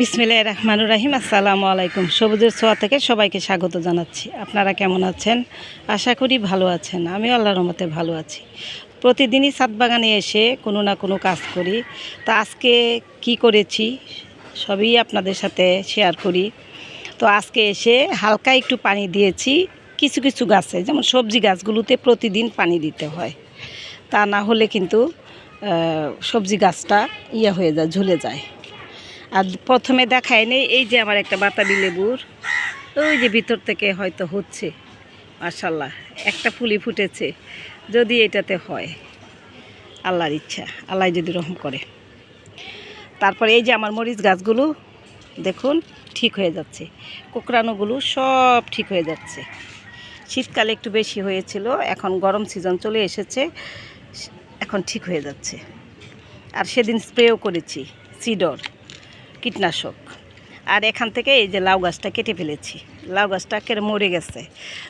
বিসমিল্লাহ রহমানুর রাহিম, আসসালামু আলাইকুম। সবুজের ছোঁয়া থেকে সবাইকে স্বাগত জানাচ্ছি। আপনারা কেমন আছেন? আশা করি ভালো আছেন। আমি আল্লাহর রহমতে ভালো আছি। প্রতিদিনই ছাদ বাগানে এসে কোনো না কোনো কাজ করি। তা আজকে কি করেছি সবই আপনাদের সাথে শেয়ার করি। তো আজকে এসে হালকা একটু পানি দিয়েছি, কিছু কিছু গাছে। যেমন সবজি গাছগুলোতে প্রতিদিন পানি দিতে হয়। তা না হলে কিন্তু সবজি গাছটা ইয়ে হয়ে যায়, ঝুলে যায়। আর প্রথমে দেখায় নেই, এই যে আমার একটা বাতাবি লেবুর। ওই যে ভিতর থেকে হয়তো হচ্ছে মার্শাল্লাহ একটা ফুলি ফুটেছে, যদি এটাতে হয়, আল্লাহর ইচ্ছা, আল্লাহ যদি রহম করে। তারপরে এই যে আমার মরিচ গাছগুলো, দেখুন, ঠিক হয়ে যাচ্ছে, কোকড়ানোগুলো সব ঠিক হয়ে যাচ্ছে। শীতকালে একটু বেশি হয়েছিল, এখন গরম সিজন চলে এসেছে, এখন ঠিক হয়ে যাচ্ছে। আর সেদিন স্প্রেও করেছি, সিডর। কীটনাশক। আর এখান থেকে এই যে লাউ গাছটা কেটে ফেলেছি। লাউ গাছটা কেটে মরে গেছে।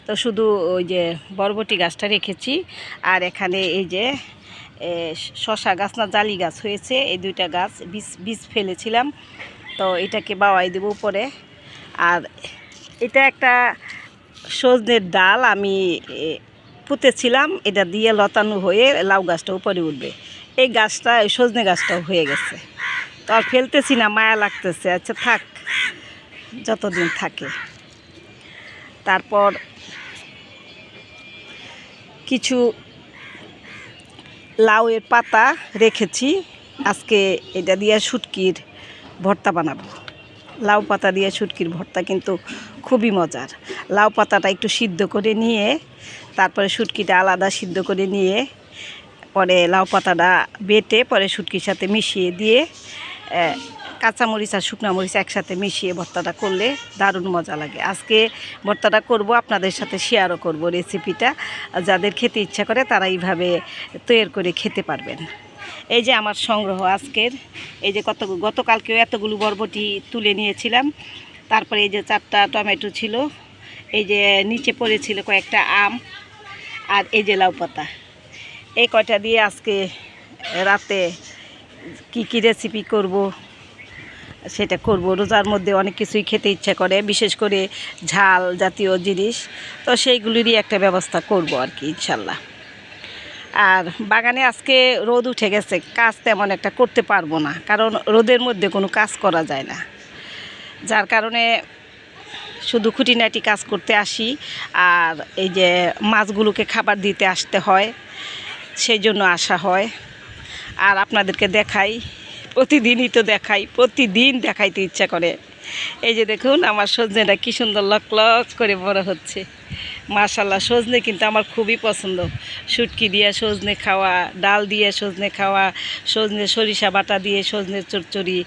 তো শুধু ওই যে বরবটি গাছটা রেখেছি। আর এখানে এই যে শশা গাছ না, জালি গাছ হয়েছে। এই দুইটা গাছ বীজ বীজ ফেলেছিলাম। তো এটাকে বাওয়াই দেবো উপরে। আর এটা একটা সজনের ডাল আমি পুঁতেছিলাম। এটা দিয়ে লতানো হয়ে লাউ গাছটা উপরে উঠবে। এই গাছটা সজনে গাছটাও হয়ে গেছে। তো আর ফেলতেছি না, মায়া লাগতেছে। আচ্ছা থাক, যতদিন থাকে। তারপর কিছু লাউয়ের পাতা রেখেছি। আজকে এটা দিয়ে শুটকির ভর্তা বানাবো। লাউ পাতা দিয়ে শুটকির ভর্তা কিন্তু খুবই মজার। লাউ পাতাটা একটু সিদ্ধ করে নিয়ে, তারপরে শুটকিটা আলাদা সিদ্ধ করে নিয়ে, পরে লাউ পাতাটা বেটে পরে শুটকির সাথে মিশিয়ে দিয়ে কাঁচামরিচ আর শুকনো মরিচ একসাথে মিশিয়ে ভর্তাটা করলে দারুণ মজা লাগে। আজকে ভর্তাটা করব, আপনাদের সাথে শেয়ারও করব রেসিপিটা যাদের খেতে ইচ্ছা করে, তারা এইভাবে তৈরি করে খেতে পারবেন। এই যে আমার সংগ্রহ আজকের, এই যে কত, গতকালকেও এতগুলো বরবটি তুলে নিয়েছিলাম। তারপরে এই যে চারটা টমেটো ছিল, এই যে নিচে পড়েছিল কয়েকটা আম আর এই যে লাউ পাতা। এই কয়টা দিয়ে আজকে রাতে কি কি রেসিপি করব? সেটা করব। রোজার মধ্যে অনেক কিছুই খেতে ইচ্ছা করে, বিশেষ করে ঝাল জাতীয় জিনিস। তো সেইগুলিরই একটা ব্যবস্থা করব আর কি, ইনশাল্লাহ। আর বাগানে আজকে রোদ উঠে গেছে, কাজ তেমন একটা করতে পারব না, কারণ রোদের মধ্যে কোনো কাজ করা যায় না। যার কারণে শুধু খুঁটিনাটি কাজ করতে আসি, আর এই যে মাছগুলোকে খাবার দিতে আসতে হয়, সেই জন্য আসা হয়। আর আপনাদেরকে দেখাই, প্রতিদিনই তো দেখাই, প্রতিদিন দেখাইতে ইচ্ছা করে। এই যে দেখুন, আমার সজনেটা কী সুন্দর লক লক করে বড় হচ্ছে। মাশাল্লাহ সজনে কিন্তু আমার খুবই পছন্দ। শুটকি দিয়ে সজনে খাওয়া, ডাল দিয়ে সজনে খাওয়া, সজনে সরিষা বাটা দিয়ে সজনের চচ্চড়ি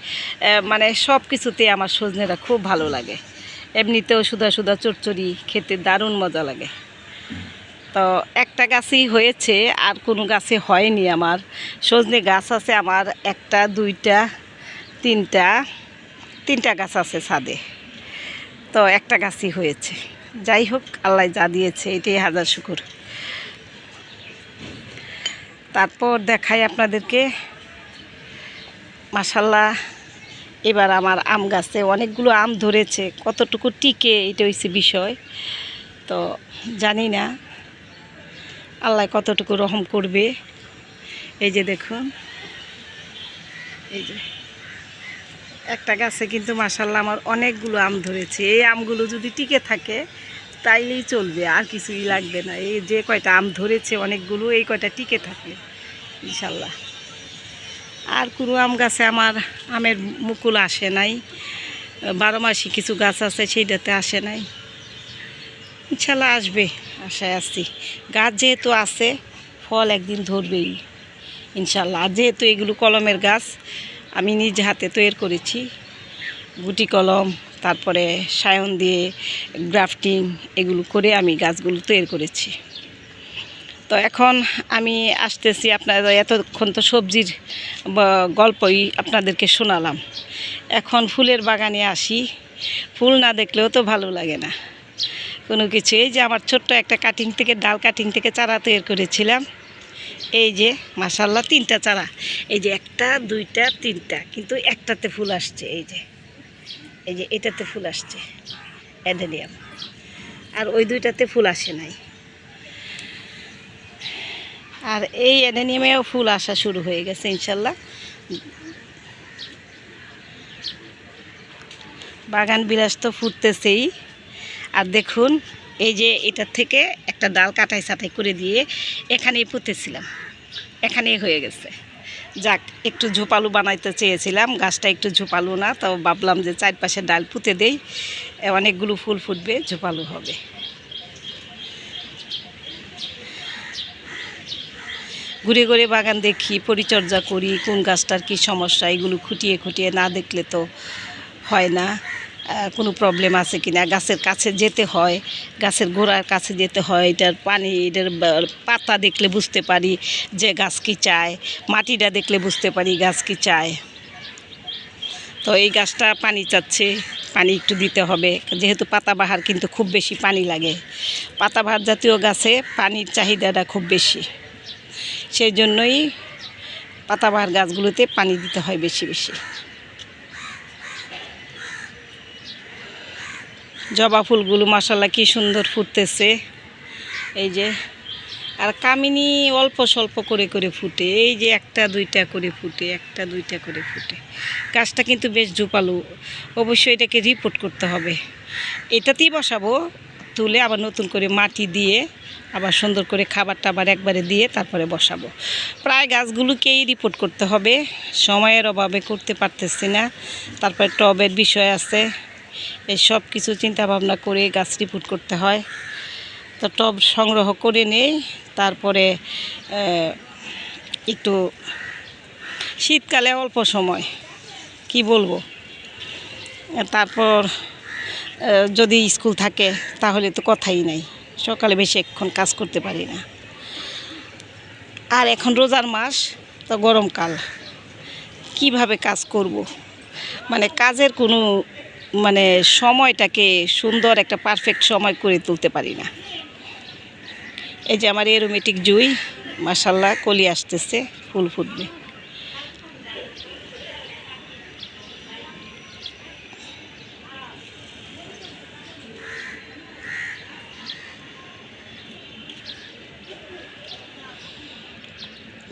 মানে সব কিছুতে আমার সজনেটা খুব ভালো লাগে। এমনিতেও সুদা সুদা চচ্চড়ি খেতে দারুণ মজা লাগে। তো একটা গাছই হয়েছে, আর কোনো গাছে হয়নি আমার। সজনে গাছ আছে আমার একটা, দুইটা, তিনটা তিনটা গাছ আছে ছাদে। তো একটা গাছই হয়েছে। যাই হোক, আল্লাহ যা দিয়েছে, এটাই হাজার শুকুর। তারপর দেখাই আপনাদেরকে। মাসাল্লাহ এবার আমার আম গাছে অনেকগুলো আম ধরেছে। কতটুকু টিকে, এটা হচ্ছে বিষয়। তো জানি না। আল্লাহ কতটুকু রহম করবে। এই যে দেখুন। এই যে। একটা গাছে কিন্তু মাসাল্লাহ আমার অনেকগুলো আম ধরেছে। এই আমগুলো যদি টিকে থাকে, তাইলেই চলবে, আর কিছুই লাগবে না। এই যে কয়টা আম ধরেছে অনেকগুলো, এই কয়টা টিকে থাকলে ইনশাল্লাহ আর কোনো আম গাছে আমার আমের মুকুল আসে নাই। বারো মাসি কিছু গাছ আছে, সেইটাতে আসে নাই। ইনশাল্লাহ আসবে, আশায় আছি। গাছ যেহেতু আছে, ফল একদিন ধরবেই, ইনশাল্লাহ। আর যেহেতু এগুলো কলমের গাছ, আমি নিজ হাতে তৈরি করেছি। গুটি কলম, তারপরে সায়ন দিয়ে গ্রাফটিং, এগুলো করে আমি গাছগুলো তৈরি করেছি। তো এখন আমি আসতেছি আপনারা এতক্ষণ তো সবজির গল্পই আপনাদেরকে শোনালাম। এখন ফুলের বাগানে আসি। ফুল না দেখলেও তো ভালো লাগে না। কোনো কিছু। এই যে আমার ছোট্ট একটা কাটিং থেকে, ডাল কাটিং থেকে চারা তৈরি করেছিলাম। এই যে মাসাল্লাহ তিনটা চারা। এই যে একটা, দুইটা, তিনটা। কিন্তু একটাতে ফুল আসছে, এই যে। এই যে, এটাতে ফুল আসছে অ্যাডেনিয়াম আর ওই দুইটাতে ফুল আসে নাই। আর এই অ্যাডেনিয়ামেও ফুল আসা শুরু হয়ে গেছে ইনশাল্লাহ বাগান বিলাস তো ফুটতেছেই। আর দেখুন, এই যে এটার থেকে একটা ডাল কাটাই ছাটাই করে দিয়ে এখানেই পুঁতেছিলাম। এখানেই হয়ে গেছে। যাক, একটু ঝোপালু বানাইতে চেয়েছিলাম, গাছটা একটু ঝোপালু না তো ভাবলাম যে চারপাশে ডাল পুঁতে দেই অনেকগুলো ফুল ফুটবে, ঝোপালু হবে। ঘুরে ঘুরে বাগান দেখি, পরিচর্যা করি, কোন গাছটার কী সমস্যা, এগুলো খুঁটিয়ে খুঁটিয়ে না দেখলে তো হয় না। কোনো প্রবলেম আছে কি না গাছের কাছে যেতে হয়, গাছের গোড়ার কাছে যেতে হয়, এটার পানি, এটার পাতা দেখলে বুঝতে পারি যে গাছ কি চায়, মাটিটা দেখলে বুঝতে পারি গাছ কি চায়। তো এই গাছটা পানি চাচ্ছে, পানি একটু দিতে হবে। যেহেতু পাতাবাহার কিন্তু খুব বেশি পানি লাগে। পাতাবাহার জাতীয় গাছে পানির চাহিদাটা খুব বেশি। সেই জন্যই পাতাবাহার গাছগুলোতে পানি দিতে হয় বেশি বেশি। জবা ফুলগুলো মাসাল্লাহ কি সুন্দর ফুটতেছে। এই যে, আর কামিনী অল্প স্বল্প করে করে ফুটে, এই যে একটা দুইটা করে ফুটে, একটা দুইটা করে ফুটে। গাছটা কিন্তু বেশ ঝোপালো, অবশ্যই এটাকে রিপোর্ট করতে হবে। এটাতেই বসাবো, তুলে আবার নতুন করে মাটি দিয়ে আবার সুন্দর করে খাবার টাবার একবারে দিয়ে তারপরে বসাবো। প্রায় গাছগুলোকেই রিপোর্ট করতে হবে, সময়ের অভাবে করতে পারতেছি না। তারপরে টবের বিষয় আছে এই সব কিছু চিন্তা ভাবনা করে গাছ রিপোর্ট করতে হয়। তো টব সংগ্রহ করে নেই, তারপরে একটু শীতকালে অল্প সময়, কি বলব? তারপর যদি স্কুল থাকে তাহলে তো কথাই নাই, সকালে বেশি এক্ষণ কাজ করতে পারি না। আর এখন রোজার মাস, তো গরমকাল, কীভাবে কাজ করব। মানে কাজের কোনো মানে সময়টাকে সুন্দর একটা পারফেক্ট সময় করে তুলতে পারি না। এই যে আমার এরোমেটিক জুই মাসাল্লাহ কলি আসতেছে, ফুল ফুটবে।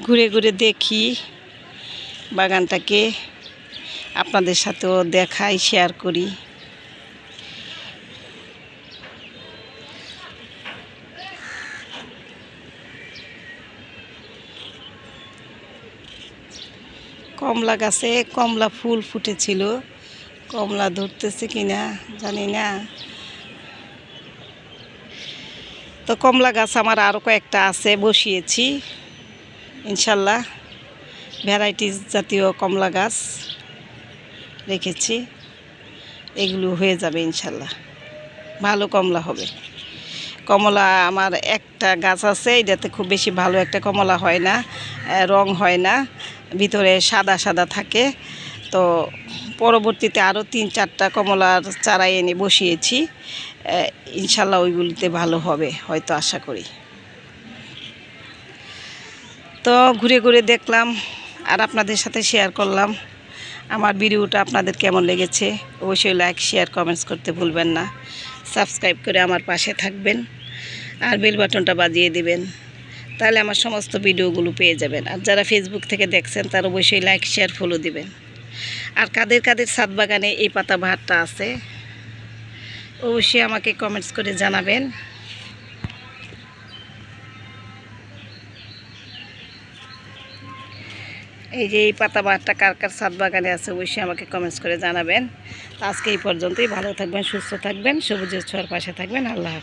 ঘুরে ঘুরে দেখি বাগানটাকে। আপনাদের সাথেও দেখাই শেয়ার করি। কমলা গাছে কমলা ফুল ফুটেছিল। কমলা ধরতেছে কিনা জানি না। তো কমলা গাছ আমার আরও কয়েকটা আছে, বসিয়েছি। ইনশাল্লাহ ভ্যারাইটিস জাতীয় কমলা গাছ। রেখেছি এগুলো হয়ে যাবে ইনশাল্লাহ। ভালো কমলা হবে। কমলা আমার একটা গাছ আছে, এটাতে খুব বেশি ভালো একটা কমলা হয় না রং হয় না, ভিতরে সাদা সাদা থাকে। তো পরবর্তীতে আরও তিন চারটা কমলার চারা এনে বসিয়েছি ইনশাল্লাহ ওইগুলিতে ভালো হবে, হয়তো আশা করি। তো ঘুরে ঘুরে দেখলাম, আর আপনাদের সাথে শেয়ার করলাম। আমার ভিডিওটা আপনাদের কেমন লেগেছে অবশ্যই লাইক শেয়ার কমেন্টস করতে ভুলবেন না। সাবস্ক্রাইব করে আমার পাশে থাকবেন আর বেল বাটনটা বাজিয়ে দিবেন। তাহলে আমার সমস্ত ভিডিওগুলো পেয়ে যাবেন। আর যারা ফেসবুক থেকে দেখছেন, তারা অবশ্যই লাইক শেয়ার ফলো দিবেন। আর কাদের কাদের ছাদ বাগানে এই পাতা ভাতটা আছে, অবশ্যই আমাকে কমেন্টস করে জানাবেন। এই যে এই পাতা বাহারটা কার কার সাত বাগানে আছে অবশ্যই আমাকে কমেন্টস করে জানাবেন। আজকে এই পর্যন্তই, ভালো থাকবেন, সুস্থ থাকবেন, সবুজের ছোঁয়ার পাশে থাকবেন, আল্লাহ